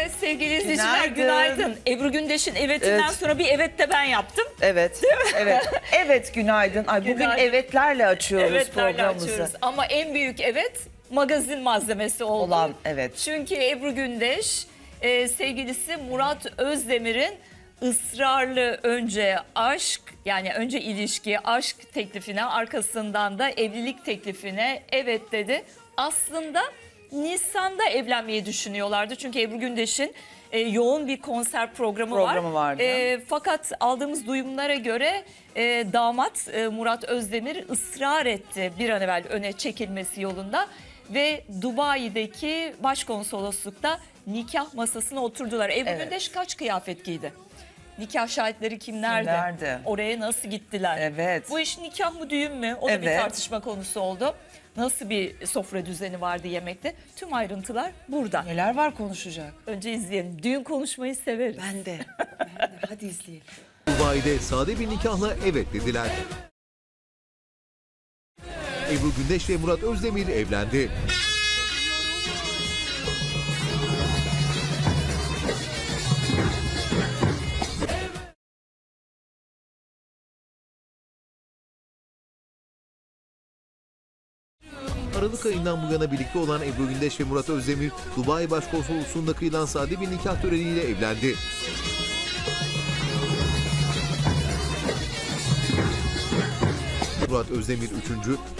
Evet sevgili izleyiciler Günaydın. günaydın. Ebru Gündeş'in evetinden Evet. sonra bir evet de ben yaptım. Evet. Evet. Evet günaydın. Ay bugün Günaydın. evetlerle açıyoruz Evetlerle programımızı. açıyoruz. Ama en büyük evet magazin malzemesi oldu. Olan evet. Çünkü Ebru Gündeş e, sevgilisi Murat Özdemir'in ısrarlı önce aşk yani önce ilişki aşk teklifine arkasından da evlilik teklifine evet dedi. Aslında Nisan'da evlenmeyi düşünüyorlardı. Çünkü Ebru Gündeş'in e, yoğun bir konser programı, Programı var. vardı. E, fakat aldığımız duyumlara göre e, damat e, Murat Özdemir ısrar etti bir an evvel öne çekilmesi yolunda ve Dubai'deki başkonsoloslukta nikah masasına oturdular. Ebru Evet. Gündeş kaç kıyafet giydi? Nikah şahitleri kimlerdi? Kimlerdi? Oraya nasıl gittiler? Evet. Bu iş nikah mı düğün mü? O da bir Evet. tartışma konusu oldu. Nasıl bir sofra düzeni vardı yemekte? Tüm ayrıntılar burada. Neler var konuşacak? Önce izleyelim. Düğün konuşmayı severiz. Ben de. Ben de. Hadi izleyelim. Dubai'de sade bir nikahla evet dediler. Ebru Gündeş ve Murat Özdemir evlendi. Aralık ayından bu yana birlikte olan Ebru Gündeş ve Murat Özdemir, Dubai Başkonsolosluğu'nda kıyılan sade bir nikah töreniyle evlendi. Murat Özdemir 3.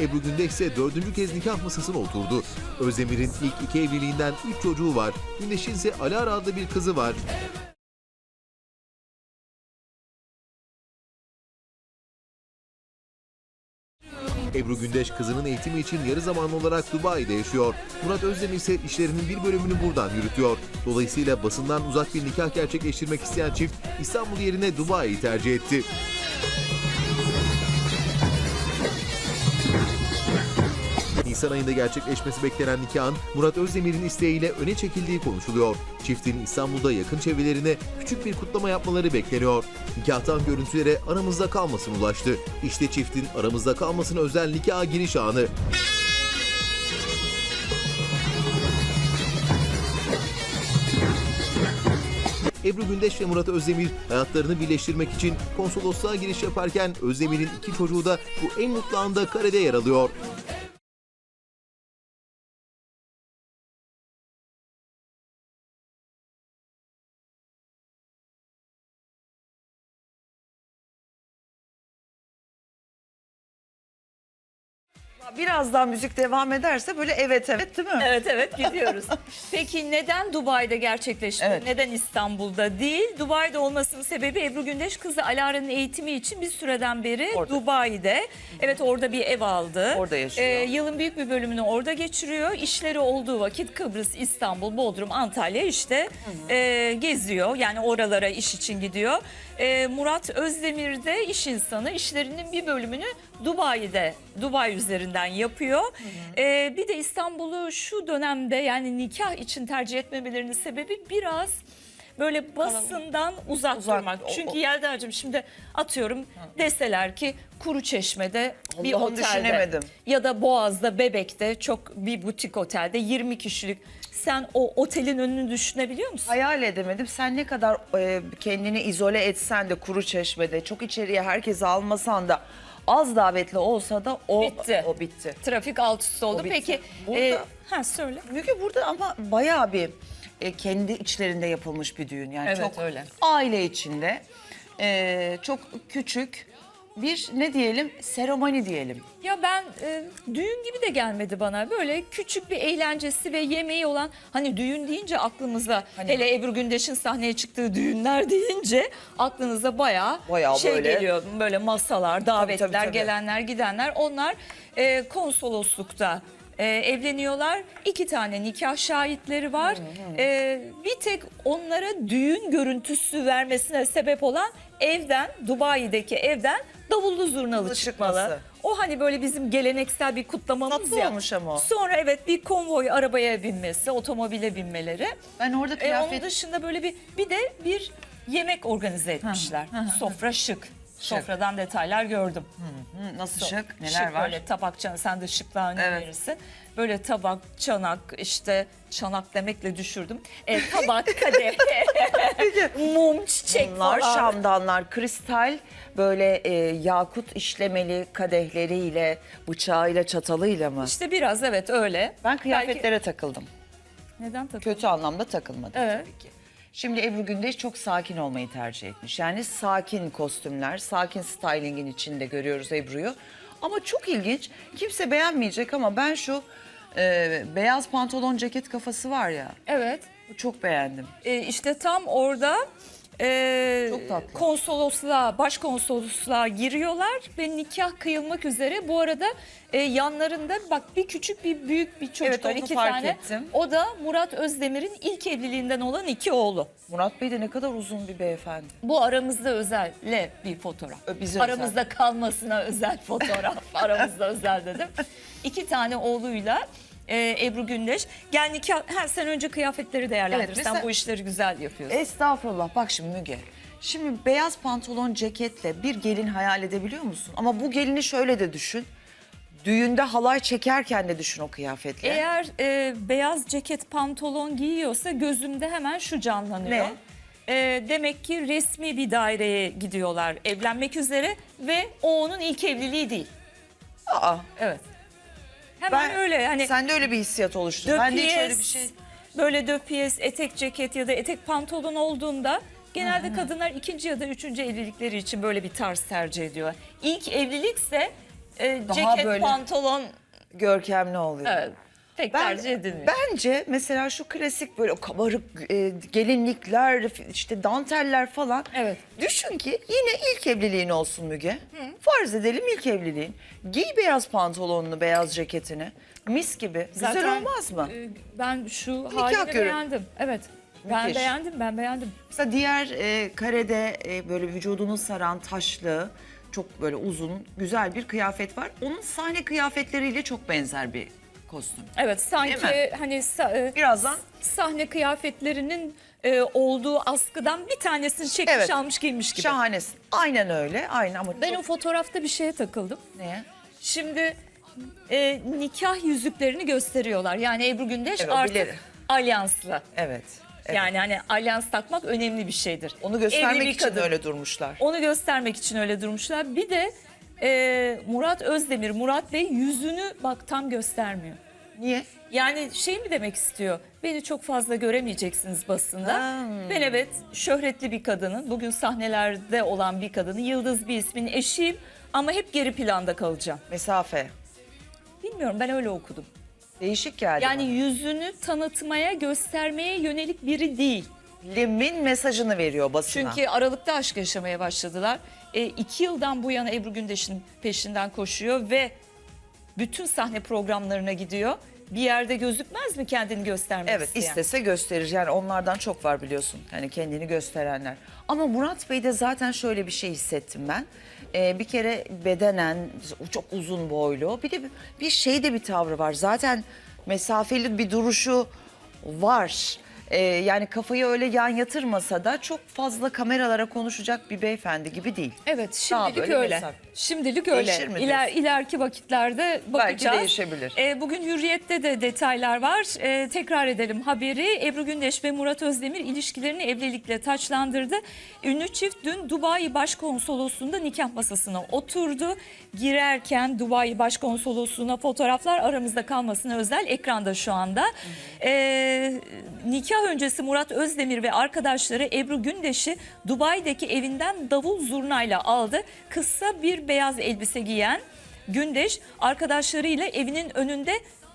Ebru Gündeş ise 4. kez nikah masasına oturdu. Özdemir'in ilk iki evliliğinden 3 çocuğu var. Gündeş'in ise Alara adlı bir kızı var. Ebru Gündeş kızının eğitimi için yarı zamanlı olarak Dubai'de yaşıyor. Murat Özdemir ise işlerinin bir bölümünü buradan yürütüyor. Dolayısıyla basından uzak bir nikah gerçekleştirmek isteyen çift İstanbul yerine Dubai'yi tercih etti. Nisan ayında gerçekleşmesi beklenen nikahın Murat Özdemir'in isteğiyle öne çekildiği konuşuluyor. Çiftin İstanbul'da yakın çevrelerine küçük bir kutlama yapmaları bekleniyor. Nikahtan görüntülere aramızda kalmasın ulaştı. İşte çiftin aramızda kalmasın özel nikaha giriş anı. Ebru Gündeş ve Murat Özdemir hayatlarını birleştirmek için konsolosluğa giriş yaparken Özdemir'in iki çocuğu da bu en mutlu anda karede yer alıyor. Biraz daha müzik devam ederse böyle evet evet değil mi? Evet evet gidiyoruz. Peki neden Dubai'de gerçekleşti? Evet. Neden İstanbul'da değil? Dubai'de olmasının sebebi Ebru Gündeş kızı Alara'nın eğitimi için bir süreden beri Orada. Dubai'de. Evet orada bir ev aldı. Orada yaşıyor. Ee, yılın büyük bir bölümünü orada geçiriyor. İşleri olduğu vakit Kıbrıs, İstanbul, Bodrum, Antalya işte e, geziyor. Yani oralara iş için gidiyor. E, Murat Özdemir de iş insanı işlerinin bir bölümünü Dubai'de, Dubai üzerinden yapıyor. E, bir de İstanbul'u şu dönemde yani nikah için tercih etmemelerinin sebebi biraz böyle basından uzak, Uzak. durmak. O- Çünkü Yelda'cığım şimdi atıyorum deseler ki Kuru Çeşme'de bir otelde düşünemedim. ya da Boğaz'da Bebek'te çok bir butik otelde 20 kişilik sen o otelin önünü düşünebiliyor musun? Hayal edemedim. Sen ne kadar e, kendini izole etsen de kuru çeşmede çok içeriye herkesi almasan da az davetli olsa da o Bitti. O bitti. Trafik alt üst oldu. O bitti. Peki Burada- e, ha söyle. Müge burada ama bayağı bir e, kendi içlerinde yapılmış bir düğün. Yani Evet, çok öyle. aile içinde e, çok küçük bir ne diyelim seremoni diyelim. Ya ben e, düğün gibi de gelmedi bana. Böyle küçük bir eğlencesi ve yemeği olan hani düğün deyince aklımıza Hani- hele Ebru Gündeş'in sahneye çıktığı düğünler deyince aklınıza bayağı, Bayağı şey böyle. geliyor. Böyle masalar, davetler, tabii, gelenler, gidenler. Onlar e, konsoloslukta e, evleniyorlar. İki tane nikah şahitleri var. E, bir tek onlara düğün görüntüsü vermesine sebep olan evden, Dubai'deki evden davullu zurnalı çıkmalı. çıkması. O hani böyle bizim geleneksel bir kutlamamız Tatlı ya. olmuş ama o. Sonra evet bir konvoy arabaya binmesi, otomobile binmeleri. Ben orada E, kıyafet onun dışında böyle bir bir de bir yemek organize etmişler. Sofra şık. Sofradan detaylar gördüm. Hı, nasıl So- şık neler şık var? Böyle tabakçanı sen de şıklığa önem Evet. verirsin. böyle tabak, çanak işte çanak demekle düşürdüm. E, tabak, kadeh, mum, çiçek Bunlar falan. şamdanlar, kristal böyle e, yakut işlemeli kadehleriyle, bıçağıyla, çatalıyla mı? İşte biraz evet öyle. Ben kıyafetlere takıldım. Belki- neden takıldın? Kötü anlamda takılmadım Evet. tabii ki. Şimdi Ebru Gündeş çok sakin olmayı tercih etmiş. Yani sakin kostümler, sakin stylingin içinde görüyoruz Ebru'yu. Ama çok ilginç, kimse beğenmeyecek ama ben şu e, beyaz pantolon ceket kafası var ya, Evet. çok beğendim. E, işte tam orada e, Çok tatlı. konsolosluğa, başkonsolosluğa giriyorlar ve nikah kıyılmak üzere. Bu arada e, yanlarında bak bir küçük bir büyük bir çocuk Evet, var onu iki fark tane. ettim. O da Murat Özdemir'in ilk evliliğinden olan iki oğlu. Murat Bey de ne kadar uzun bir beyefendi. Bu aramızda özelle bir fotoğraf. Ö, bize aramızda kalmasına özel fotoğraf. aramızda özel dedim. İki tane oğluyla e, Ebru Gündeş. Gel nikah, her sen önce kıyafetleri değerlendir. Evet, Sen mesela- bu işleri güzel yapıyorsun. Estağfurullah bak şimdi Müge. Şimdi beyaz pantolon ceketle bir gelin hayal edebiliyor musun? Ama bu gelini şöyle de düşün. Düğünde halay çekerken de düşün o kıyafetle. Eğer e, beyaz ceket pantolon giyiyorsa gözümde hemen şu canlanıyor. Ne? E, demek ki resmi bir daireye gidiyorlar evlenmek üzere ve o onun ilk evliliği değil. Aa, Evet. Hemen öyle yani Sende öyle bir hissiyat oluştu. Ben de hiç öyle bir şey. böyle döpiyes, etek ceket ya da etek pantolon olduğunda genelde kadınlar ikinci ya da üçüncü evlilikleri için böyle bir tarz tercih ediyor. İlk evlilikse e, Daha ceket, böyle- pantolon Görkemli oluyor. evet, pek Ben- tercih edilmiyor. Bence mesela şu klasik böyle kabarık e, gelinlikler, işte danteller falan. Evet. Düşün ki yine ilk evliliğin olsun Müge. Farz edelim ilk evliliğin. Giy beyaz pantolonunu, beyaz ceketini. Mis gibi. Güzel Zaten, olmaz mı? e, Ben şu halini görün. beğendim. Evet. Ben Müthiş. beğendim, ben beğendim. Mesela diğer e, karede e, böyle vücudunu saran taşlı, çok böyle uzun, güzel bir kıyafet var. Onun sahne kıyafetleriyle çok benzer bir kostüm. Evet, sanki Değil hani sa- e, Birazdan sahne kıyafetlerinin e, olduğu askıdan bir tanesini çekmiş Evet. almış giymiş gibi. şahanesin. Aynen öyle, aynen ama Ben o çok... fotoğrafta bir şeye takıldım. Neye? Şimdi e, nikah yüzüklerini gösteriyorlar. Yani Ebru Gündeş Evet, o artık bilir. alyanslı. Evet. evet. Yani hani alyans takmak önemli bir şeydir. Onu Evli göstermek bir için kadın. öyle durmuşlar. Onu göstermek için öyle durmuşlar. Bir de e, Murat Özdemir, Murat Bey yüzünü bak tam göstermiyor. Niye? Yani şey mi demek istiyor? Beni çok fazla göremeyeceksiniz basında. Hmm. Ben evet şöhretli bir kadının, bugün sahnelerde olan bir kadının, yıldız bir ismin eşiyim ama hep geri planda kalacağım. Mesafe. Bilmiyorum ben öyle okudum. Değişik geldi Yani bana. yüzünü tanıtmaya, göstermeye yönelik biri değil. Lim'in mesajını veriyor basına. Çünkü Aralık'ta aşk yaşamaya başladılar. E, iki yıldan bu yana Ebru Gündeş'in peşinden koşuyor ve bütün sahne programlarına gidiyor. Bir yerde gözükmez mi kendini göstermek Evet isteyen? istese gösterir. Yani onlardan çok var biliyorsun. Yani kendini gösterenler. Ama Murat Bey'de zaten şöyle bir şey hissettim ben. Ee, bir kere bedenen çok uzun boylu. Bir de bir şey de bir tavrı var. Zaten mesafeli bir duruşu var. Ee, yani kafayı öyle yan yatırmasa da çok fazla kameralara konuşacak bir beyefendi gibi değil. Evet şimdilik böyle öyle. mesafe. Şimdilik öyle. Mi İler, diyorsun? ileriki vakitlerde bakacağız. değişebilir. Ee, bugün Hürriyet'te de detaylar var. Ee, tekrar edelim haberi. Ebru Gündeş ve Murat Özdemir ilişkilerini evlilikle taçlandırdı. Ünlü çift dün Dubai Başkonsolosluğu'nda nikah masasına oturdu. Girerken Dubai Başkonsolosluğu'na fotoğraflar aramızda kalmasına özel ekranda şu anda. Ee, nikah öncesi Murat Özdemir ve arkadaşları Ebru Gündeş'i Dubai'deki evinden davul zurnayla aldı. Kısa bir beyaz elbise giyen Gündeş arkadaşlarıyla evinin önünde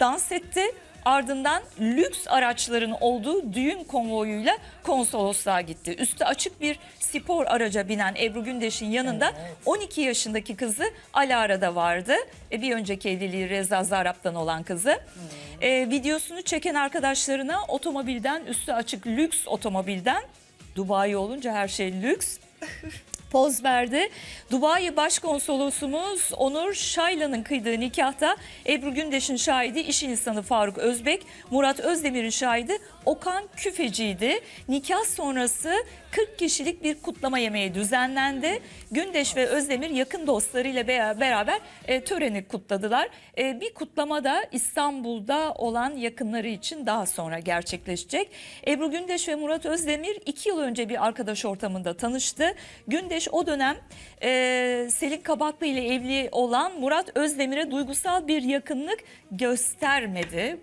dans etti. Ardından lüks araçların olduğu düğün konvoyuyla konsolosluğa gitti. Üstü açık bir spor araca binen Ebru Gündeş'in yanında 12 yaşındaki kızı Alara da vardı. E, bir önceki evliliği Reza Zarap'tan olan kızı. E, videosunu çeken arkadaşlarına otomobilden üstü açık lüks otomobilden Dubai olunca her şey lüks. poz verdi. Dubai Başkonsolosumuz Onur Şaylan'ın kıydığı nikahta Ebru Gündeş'in şahidi iş insanı Faruk Özbek, Murat Özdemir'in şahidi Okan Küfeci'ydi. Nikah sonrası 40 kişilik bir kutlama yemeği düzenlendi. Gündeş ve Özdemir yakın dostlarıyla be- beraber e, töreni kutladılar. E, bir kutlama da İstanbul'da olan yakınları için daha sonra gerçekleşecek. Ebru Gündeş ve Murat Özdemir iki yıl önce bir arkadaş ortamında tanıştı. Gündeş o dönem e, Selin Kabaklı ile evli olan Murat Özdemir'e duygusal bir yakınlık göstermedi.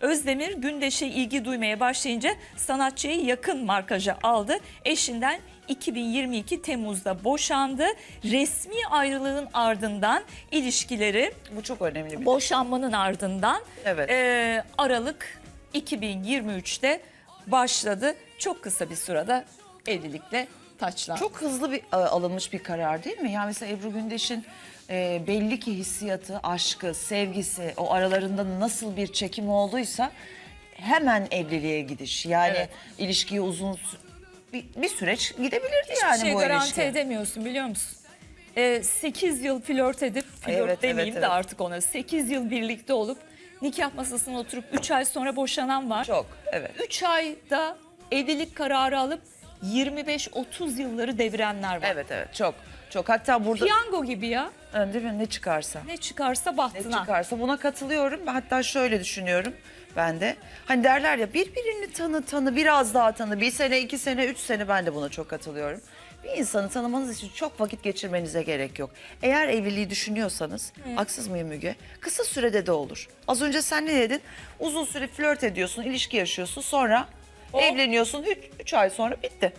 Özdemir Gündeş'e ilgi duymaya başlayınca sanatçıyı yakın markaja aldı. Eşinden 2022 Temmuz'da boşandı. Resmi ayrılığın ardından ilişkileri Bu çok önemli bir boşanmanın ardından Evet. e, Aralık 2023'te başladı. Çok kısa bir sırada evlilikle taçlandı. Çok hızlı bir e, alınmış bir karar değil mi? Yani mesela Ebru Gündeş'in e, belli ki hissiyatı, aşkı, sevgisi, o aralarında nasıl bir çekim olduysa hemen evliliğe gidiş. Yani Evet. ilişkiye uzun bir, bir süreç gidebilirdi Hiçbir yani şey bu garanti ilişki. edemiyorsun biliyor musun? 8 yıl flört edip, flört Evet, demeyeyim evet, de evet. artık ona 8 yıl birlikte olup nikah masasına oturup 3 ay sonra boşanan var. Çok, evet. 3 ayda evlilik kararı alıp 25-30 yılları devirenler var. Evet evet çok çok hatta burada Piyango gibi ya. Ha, değil mi ne çıkarsa. Ne çıkarsa Ne bahtına. çıkarsa buna katılıyorum. Hatta şöyle düşünüyorum ben de. Hani derler ya birbirini tanı tanı biraz daha tanı. Bir sene iki sene üç sene ben de buna çok katılıyorum. Bir insanı tanımanız için çok vakit geçirmenize gerek yok. Eğer evliliği düşünüyorsanız, haksız mıyım Müge? Kısa sürede de olur. Az önce sen ne dedin? Uzun süre flört ediyorsun, ilişki yaşıyorsun. Sonra O- evleniyorsun. Üç, üç ay sonra bitti.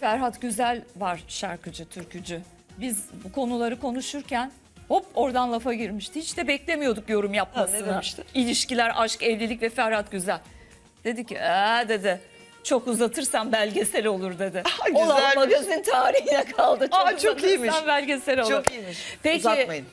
Ferhat Güzel var şarkıcı, türkücü. Biz bu konuları konuşurken hop oradan lafa girmişti. Hiç de beklemiyorduk yorum yapmasını. demişti? İlişkiler, aşk, evlilik ve Ferhat Güzel. Dedi ki ee dedi çok uzatırsan belgesel olur dedi. güzelmiş. Olan magazin tarihine kaldı. Çok Aa, çok uzatırsan iyiymiş. belgesel olur. Çok iyiymiş. Peki Uzatmayın.